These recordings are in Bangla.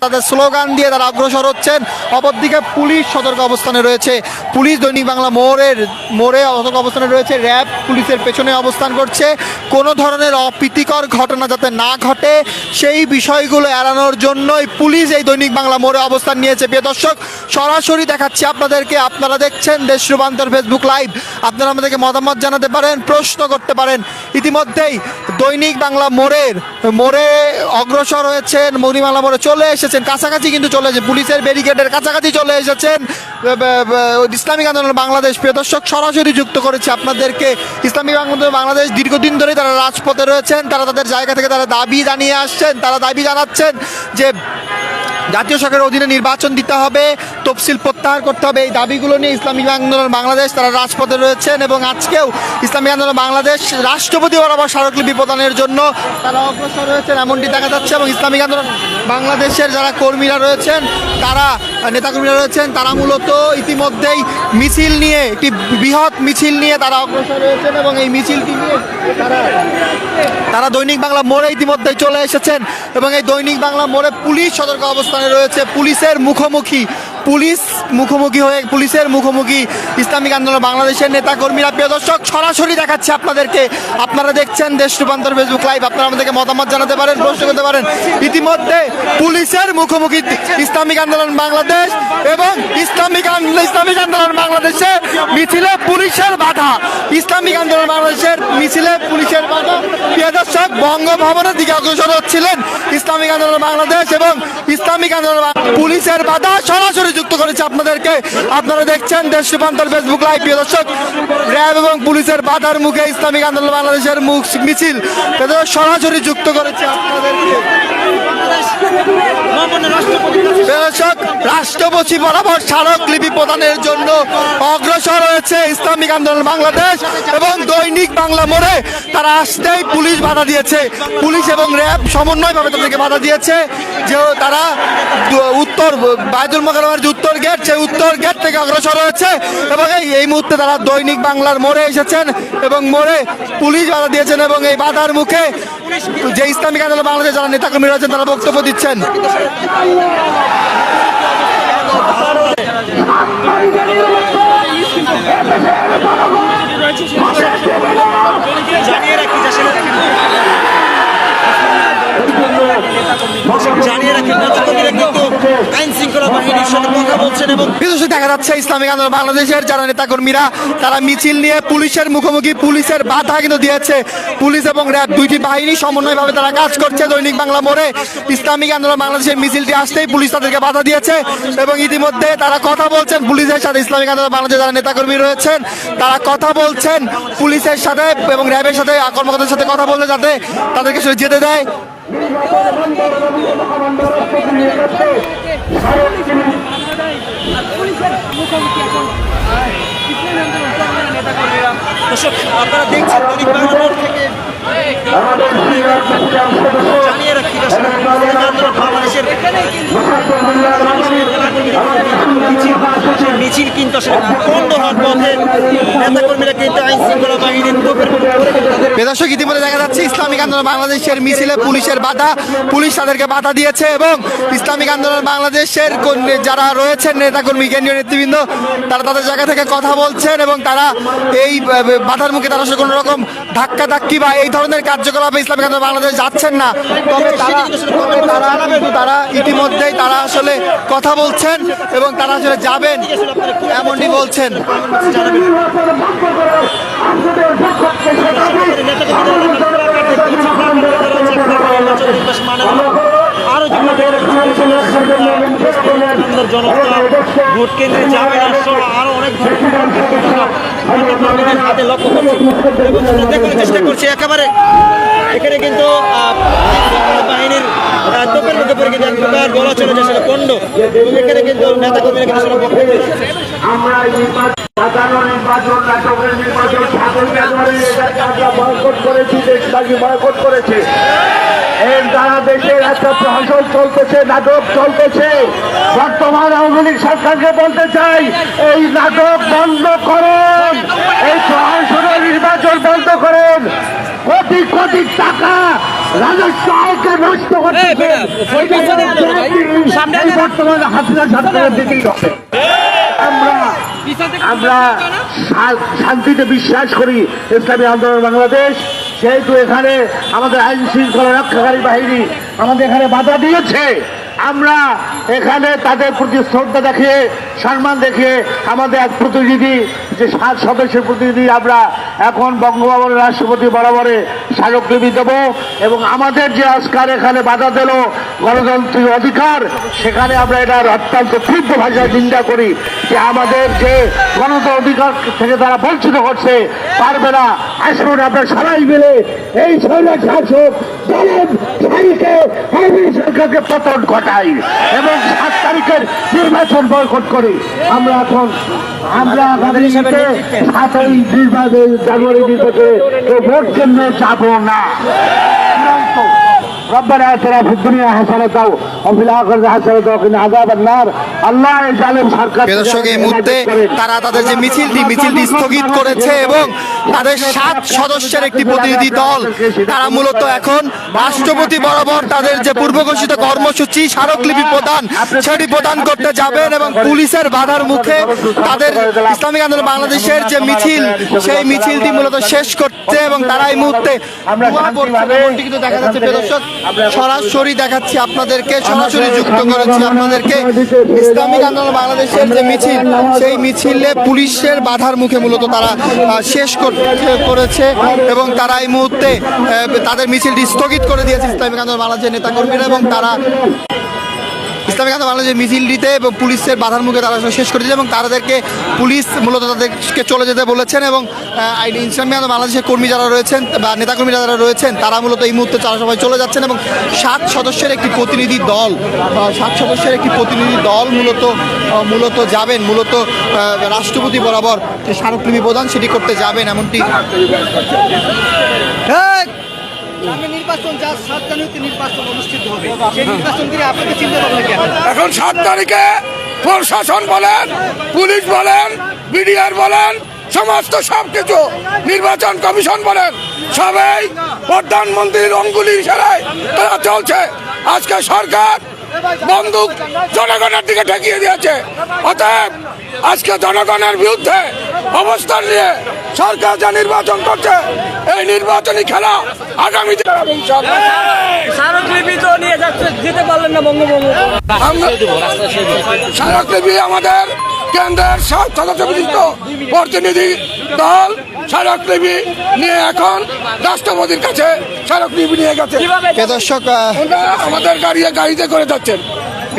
তাদের স্লোগান দিয়ে তারা অগ্রসর হচ্ছেন। অপরদিকে পুলিশ সতর্ক অবস্থানে রয়েছে। পুলিশ দৈনিক বাংলা মোড়ের মোড়ে সতর্ক অবস্থানে রয়েছে। র্যাব পুলিশের পেছনে অবস্থান করছে। কোনো ধরনের অপ্রীতিকর ঘটনা যাতে না ঘটে, সেই বিষয়গুলো এড়ানোর জন্যই পুলিশ এই দৈনিক বাংলা মোড়ে অবস্থান নিয়েছে। প্রিয় দর্শক, সরাসরি দেখাচ্ছি আপনাদেরকে। আপনারা দেখছেন দেশ রূপান্তর ফেসবুক লাইভ আপনারা আমাদেরকে মতামত জানাতে পারেন, প্রশ্ন করতে পারেন। ইতিমধ্যেই দৈনিক বাংলা মোড়ের, মোড়ে অগ্রসর হয়েছেন মণিমালা মোড়ে চলে এসেছেন। কাছাকাছি কিন্তু চলে এসেছে পুলিশের ব্যারিকেডের কাছাকাছি চলে এসেছেন। ইসলামিক আন্দোলন বাংলাদেশ। প্রিয় দর্শক, সরাসরি যুক্ত করেছে আপনাদেরকে ইসলামিক আন্দোলন বাংলাদেশ। দীর্ঘদিন ধরেই তারা রাজপথে রয়েছেন। তারা তাদের জায়গা থেকে তারা দাবি জানিয়ে আসছেন। তারা দাবি জানাচ্ছেন যে জাতীয় সরকারের অধীনে নির্বাচন দিতে হবে, তফসিল প্রত্যাহার করতে হবে। এই দাবিগুলো নিয়ে ইসলামিক আন্দোলন বাংলাদেশ, তারা রাজপথে রয়েছেন এবং আজকেও ইসলামিক আন্দোলন বাংলাদেশ রাষ্ট্রপতি বরাবর স্মারকলিপি প্রদানের জন্য তারা অগ্রসর রয়েছেন এমনটি দেখা যাচ্ছে এবং ইসলামিক আন্দোলন বাংলাদেশের যারা কর্মীরা রয়েছেন, তারা, নেতাকর্মীরা রয়েছেন, তারা মূলত ইতিমধ্যেই মিছিল নিয়ে, একটি বৃহৎ মিছিল নিয়ে তারা অগ্রসর রয়েছেন এবং এই মিছিলটি নিয়ে তারা তারা দৈনিক বাংলা মোড়ে ইতিমধ্যে চলে এসেছেন এবং এই দৈনিক বাংলা মোড়ে পুলিশ সতর্ক অবস্থানে রয়েছে পুলিশের মুখোমুখি। পুলিশ মুখোমুখি হয়ে পুলিশের মুখোমুখি ইসলামিক আন্দোলন বাংলাদেশের নেতা কর্মীরা প্রিয় দর্শক, সরাসরি দেখাচ্ছে আপনাদেরকে। আপনারা দেখছেন দেশ রূপান্তর ফেসবুক লাইভ আপনারা আমাদেরকে মতামত জানাতে পারেন, প্রশ্ন করতে পারেন। ইতিমধ্যে পুলিশের মুখোমুখি ইসলামিক আন্দোলন বাংলাদেশ এবং ইসলামিক ইসলামিক আন্দোলন বাংলাদেশে মিছিলে পুলিশের বাধা। ইসলামিক আন্দোলন বাংলাদেশের মিছিলে পুলিশের বাধা। প্রিয় দর্শক, বঙ্গভবনের দিকে অগ্রসর হচ্ছিলেন ইসলামিক আন্দোলন বাংলাদেশ এবং ইসলামিক আন্দোলন পুলিশের বাধা সরাসরি যুক্ত করেছে আপনাদেরকে। আপনারা দেখছেন দেশ রূপান্তর ফেসবুক লাইভ প্রিয় দর্শক। র্যাব এবং পুলিশের বাধার মুখে ইসলামিক আন্দোলন বাংলাদেশের মুখ মিছিল। সরাসরি যুক্ত করেছে আপনাদেরকে। রাষ্ট্রপতি বরাবর স্মারকলিপি প্রদানের জন্য অগ্রসর হয়েছে ইসলামিক আন্দোলন বাংলাদেশ এবং দৈনিক বাংলা মোড়ে তারা আসতেই পুলিশ বাধা দিয়েছে। পুলিশ এবং র্যাব সমন্বয়ভাবে তাদেরকে বাধা দিয়েছে। যে তারা উত্তর বায়তুল মোকারমের যে উত্তর গেট, সেই উত্তর গেট থেকে অগ্রসর হয়েছে এবং এই এই মুহূর্তে তারা দৈনিক বাংলার মোড়ে এসেছেন এবং মোড়ে পুলিশ বাধা দিয়েছেন এবং এই বাধার মুখে যে ইসলামিক আন্দোলন বাংলাদেশ যারা নেতাকর্মী রয়েছেন, তারা বক্তব্য দিচ্ছেন। জানিয়ে রাখি কিন্তু আইন শৃঙ্খলা বাহিনীর সাথে কথা বলছেন এবং বিশেষ দেখা যাচ্ছে ইসলামিক আন্দোলন বাংলাদেশের যারা নেতাকর্মীরা, তারা মিছিল নিয়ে পুলিশের মুখোমুখি, পুলিশের বাধা কিন্তু দিয়েছে। পুলিশ এবং র্যাব দুইটি বাহিনী সমন্বয়ভাবে তারা কাজ করছে দৈনিক বাংলা মোড়ে। ইসলামিক আন্দোলন বাংলাদেশের মিছিলটি আসতেই পুলিশ তাদেরকে বাধা দিয়েছে এবং ইতিমধ্যে তারা কথা বলছেন পুলিশের সাথে। ইসলামিক আন্দোলন বাংলাদেশের যারা নেতাকর্মী রয়েছেন, তারা কথা বলছেন পুলিশের সাথে এবং র্যাবের সাথে, কর্মকর্তাদের সাথে কথা বলছে যাতে তাদেরকে সে যেতে দেয়। দর্শক আপনারা দেখছেন দৈনিক বাংলা মোড় থেকে জানিয়ে রাখি বাংলাদেশের মিছিল কিন্তু আসলে বন্ধ হওয়ার পথে নেতাকর্মীরা কিন্তু আইন শৃঙ্খলা বাহিনীর বেদর্শক ইতিমধ্যে দেখা যাচ্ছে ইসলামিক আন্দোলন বাংলাদেশের মিছিলে পুলিশের বাধা। পুলিশ তাদেরকে বাধা দিয়েছে এবং ইসলামিক আন্দোলন বাংলাদেশের যারা রয়েছেন নেতাকর্মী কেন্দ্রীয় নেতৃবৃন্দ তারা তাদের জায়গা থেকে কথা বলছেন এবং তারা এই বাধার মুখে তারা আসলে কোনো রকম ধাক্কা ধাক্কি বা এই ধরনের কার্যকলাপে ইসলামিক আন্দোলন বাংলাদেশ যাচ্ছেন না। তবে তারা তারা তারা ইতিমধ্যেই তারা আসলে কথা বলছেন এবং তারা আসলে যাবেন। এমনটি বলছেন আরও জনতা ভোট কেন্দ্রে যাবে না সহ আরও অনেক হাতে লক্ষ্য করছি। এবং দেখার চেষ্টা করছি একেবারে এখানে কিন্তু বাহিনীর তোপের মুখে পড়ে কিন্তু এক প্রকার বলা চলে যে সেটা পণ্ড এবং এখানে কিন্তু নেতা কর্মীরা কিন্তু সেটা বক্তব্য। আমরা সাধারণ নির্বাচন নাটকের সাধারণ করেছি দেশটাকে বয়কট করেছে। এর দ্বারা দেশের একটা প্রহসন চলতেছে নাটক চলতেছে। বর্তমান আওয়ামী লীগ সরকারকে বলতে চাই এই নাটক বন্ধ করেন এই প্রহসনের নির্বাচন বন্ধ করেন। কোটি কোটি টাকা রাজস্ব আয়কে নষ্ট করতেছে বর্তমানে হাসিনা সরকারের হবে আমরা আমরা শান্তিতে বিশ্বাস করি ইসলামী আন্দোলন বাংলাদেশ। যেহেতু এখানে আমাদের আইন শৃঙ্খলা রক্ষাকারী বাহিনী আমাদের এখানে বাধা দিয়েছে আমরা এখানে তাদের প্রতি শ্রদ্ধা দেখিয়ে সম্মান দেখিয়ে আমাদের এক প্রতিনিধি, যে সাত সদস্যের প্রতিনিধি আমরা এখন বঙ্গভবনের রাষ্ট্রপতি বরাবরে স্মারকলিপি দেব এবং আমাদের যে আজকার এখানে বাধা দিল গণতান্ত্রিক অধিকার, সেখানে আমরা এটার অত্যন্ত তীব্র ভাষায় নিন্দা করি যে আমাদের যে গণতন্ত্র অধিকার থেকে তারা বঞ্চিত করছে পারবে না। আসুন আমরা সবাই মিলে এই সৈন্য শাসক সরকারকে পতন ঘটাই এবং সাত তারিখের নির্বাচন বয়কট করি। আমরা এখন আমরা আগামীতে সাতই জানুয়ারি নির্বাচনে ভোট কেন্দ্রে যাব না। ربنا اتنا في الدنيا حسنة وفي الآخرة حسنة وقنا عذاب النار الله জালেম সরকার প্রিয় দর্শক এই মুহূর্তে তারা তাদের যে মিছিলটি মিছিলটি স্থগিত করেছে এবং তাদের সাত সদস্যের একটি প্রতিনিধি দল তারা মূলত এখন রাষ্ট্রপতি বরাবর তাদের যে পূর্ব ঘোষিত কর্মসূচি স্মারকলিপি প্রদান সেটি প্রদান করতে যাবেন এবং পুলিশের বাধার মুখে তাদের ইসলামিক আন্দোলন বাংলাদেশের যে মিছিল সেই মিছিলটি মূলত শেষ করতে এবং তারা এই মুহূর্তে দোয়া করছে, এমনটি কিন্তু দেখা যাচ্ছে প্রিয় দর্শক সরাসরি দেখাচ্ছি আপনাদেরকে সরাসরি যুক্ত করেছি আপনাদেরকে। ইসলামিক আন্দোলন বাংলাদেশের যে মিছিল সেই মিছিলে পুলিশের বাধার মুখে মূলত তারা শেষ করেছে এবং তারা এই মুহূর্তে তাদের মিছিলটি স্থগিত করে দিয়েছে ইসলামিক আন্দোলন বাংলাদেশের নেতাকর্মীরা এবং তারা ইসলামিক আন্দোলন বাংলাদেশের মিছিলটিতে এবং পুলিশের বাধার মুখে তারা শেষ করে দিয়েছে এবং তাদেরকে পুলিশ মূলত তাদেরকে চলে যেতে বলেছেন এবং ইসলামিক আন্দোলন বাংলাদেশের কর্মী যারা রয়েছেন বা নেতাকর্মী যারা রয়েছেন তারা মূলত এই মুহূর্তে চারা সবাই চলে যাচ্ছেন এবং সাত সদস্যের একটি প্রতিনিধি দল সাত সদস্যের একটি প্রতিনিধি দল মূলত মূলত যাবেন মূলত রাষ্ট্রপতি বরাবর যে স্মারকলিপি প্রদান সেটি করতে যাবেন এমনটি। নির্বাচন যা সাত জানুয়ারিতে নির্বাচন অনুষ্ঠিত হবে। সেই নির্বাচন দিয়ে আপনাদের চিন্তা ভাবনা এখন সাত তারিখে প্রশাসন বলেন পুলিশ বলেন বিডিআর বলেন সমস্ত সব কিছু নির্বাচন কমিশন বলেন সবাই প্রধানমন্ত্রীর অঙ্গুলি ইশারায় তারা চলছে। আজকে সরকার বন্দুক জনগণের দিকে ঠেকিয়ে দিয়েছে। অতএব আজকে জনগণের বিরুদ্ধে অবস্থান নিয়ে সরকার যা নির্বাচন করছে এই নির্বাচনী খেলা আগামী। স্মারকলিপি আমাদের কেন্দ্রের সব সদস্য বিশিষ্ট প্রতিনিধি দল স্মারকলিপি নিয়ে এখন রাষ্ট্রপতির কাছে স্মারকলিপি নিয়ে গেছে। দর্শক আমাদের গাড়িতে গাড়িতে করে যাচ্ছেন।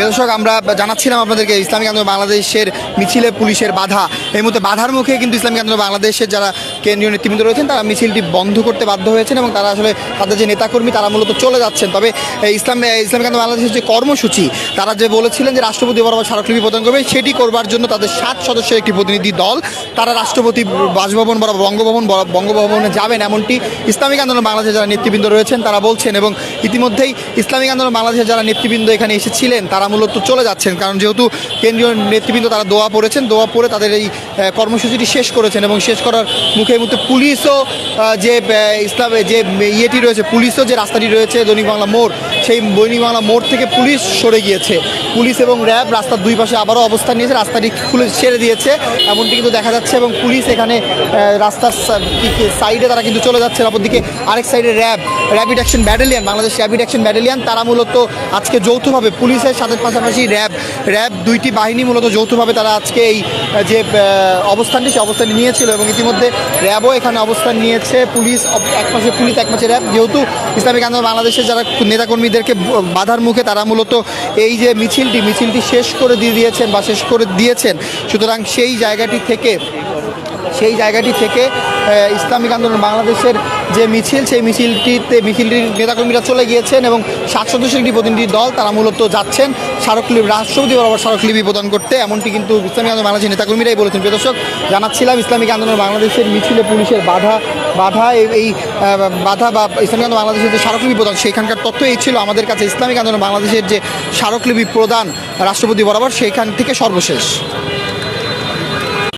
দর্শক, আমরা জানাচ্ছিলাম আপনাদেরকে ইসলামিক আন্দোলন বাংলাদেশের মিছিলে পুলিশের বাধা। এই মুহূর্তে বাধার মুখে কিন্তু ইসলামিক আন্দোলন বাংলাদেশের যারা কেন্দ্রীয় নেতৃবৃন্দ রয়েছেন, তারা মিছিলটি বন্ধ করতে বাধ্য হয়েছেন এবং তারা আসলে তাদের যে নেতাকর্মী, তারা মূলত চলে যাচ্ছেন। তবে ইসলাম ইসলামিক আন্দোলন বাংলাদেশের যে কর্মসূচি, তারা যে বলেছিলেন যে রাষ্ট্রপতি বরাবর স্মারকলিপি প্রদান করবে, সেটি করবার জন্য তাদের সাত সদস্যের একটি প্রতিনিধি দল, তারা রাষ্ট্রপতি বাসভবন বরাবর, বঙ্গভবন বঙ্গভবনে যাবেন এমনটি ইসলামিক আন্দোলন বাংলাদেশের যারা নেতৃবৃন্দ রয়েছেন, তারা বলছেন এবং ইতিমধ্যেই ইসলামিক আন্দোলন বাংলাদেশের যারা নেতৃবৃন্দ এখানে এসেছিলেন, তারা মূলত চলে যাচ্ছেন। কারণ যেহেতু কেন্দ্রীয় নেতৃবৃন্দ তারা দোয়া পড়েছেন, দোয়া পড়ে তাদের এই কর্মসূচিটি শেষ করেছেন এবং শেষ করার মুখে এই মুহূর্তে পুলিশও যে ইসলাম যে ইয়েটি রয়েছে, পুলিশও যে রাস্তাটি রয়েছে দৈনিক বাংলা মোড়, সেই দৈনিক বাংলা মোড় থেকে পুলিশ সরে গিয়েছে। পুলিশ এবং র্যাব রাস্তার দুই পাশে আবারও অবস্থান নিয়েছে, রাস্তাটি খুলে ছেড়ে দিয়েছে, এমনটি কিন্তু দেখা যাচ্ছে এবং পুলিশ এখানে রাস্তার সাইডে তারা কিন্তু চলে যাচ্ছে অপরদিকে আরেক সাইডে RAB, rapid action battalion, Bangladesh rapid action battalion, তারা মূলত আজকে যৌথভাবে পুলিশের সাথে পাশাপাশি র্যাব র্যাব দুইটি বাহিনী মূলত যৌথভাবে তারা আজকে এই যে অবস্থানটি সে অবস্থানটি নিয়েছিল এবং ইতিমধ্যে র্যাবও এখানে অবস্থান নিয়েছে। পুলিশ এক মাসে পুলিশ, এক মাসে র্যাব। যেহেতু ইসলামিক আন্দোলন বাংলাদেশের যারা নেতাকর্মীদেরকে বাধার মুখে তারা মূলত এই যে মিছিলটি মিছিলটি শেষ করে দিয়ে দিয়েছেন বা শেষ করে দিয়েছেন। সুতরাং সেই জায়গাটি থেকে সেই জায়গাটি থেকে ইসলামিক আন্দোলন বাংলাদেশের যে মিছিল, সেই মিছিলটিতে মিছিলটির নেতাকর্মীরা চলে গিয়েছেন এবং সাত সদস্যের একটি প্রতিনিধি দল, তারা মূলত যাচ্ছেন স্মারকলিপি, রাষ্ট্রপতি বরাবর স্মারকলিপি প্রদান করতে। এমনটি কিন্তু ইসলামিক আন্দোলন বাংলাদেশের নেতাকর্মীরাই বলেছেন। প্রিয় দর্শক, জানাচ্ছিলাম ইসলামিক আন্দোলন বাংলাদেশের মিছিলে পুলিশের বাধা বাধা এই- বাধা বা ইসলামিক আন্দোলন বাংলাদেশের যে স্মারকলিপি প্রদান, সেইখানকার তথ্য এই ছিল আমাদের কাছে। ইসলামিক আন্দোলন বাংলাদেশের যে স্মারকলিপি প্রদান রাষ্ট্রপতি বরাবর, সেইখান থেকে সর্বশেষ।